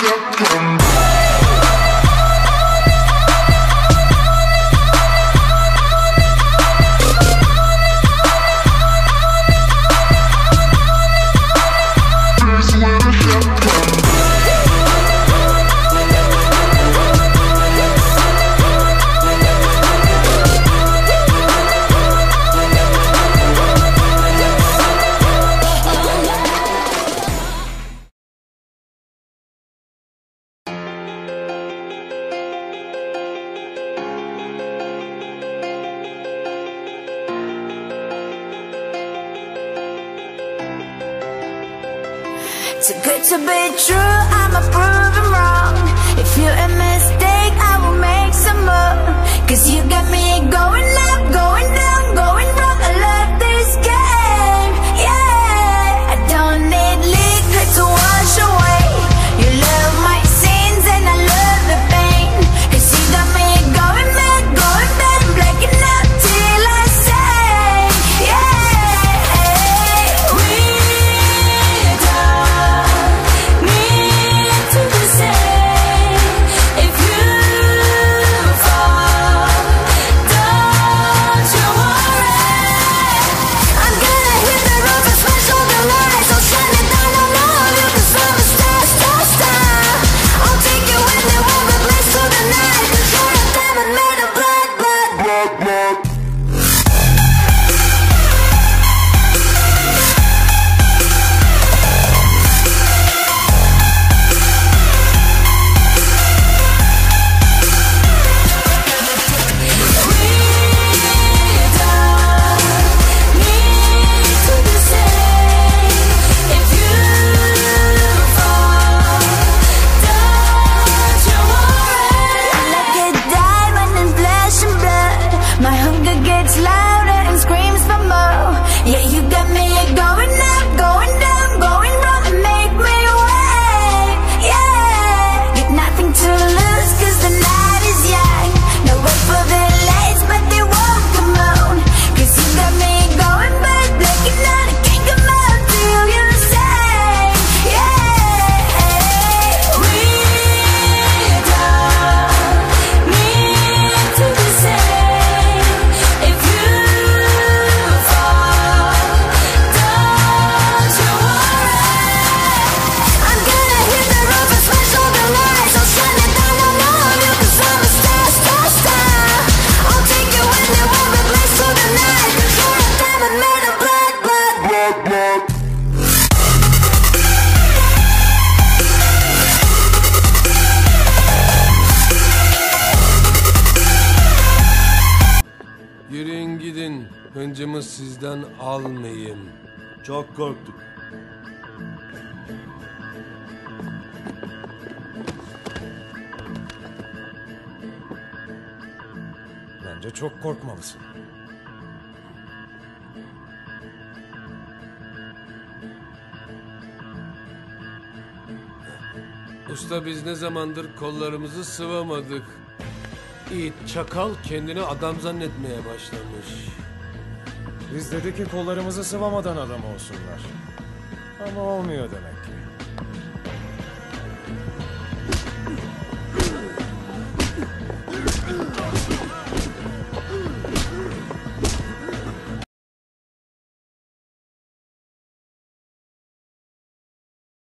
Come on. Too good to be true, I'ma prove him wrong. If you're a mistake, I will make some Hıncımı sizden almayayım. Çok korktuk. Bence çok korkmalısın. Usta biz ne zamandır kollarımızı sıvamadık. İyi çakal kendini adam zannetmeye başlamış. Biz dedik ki kollarımızı sıvamadan adam olsunlar. Ama olmuyor demek.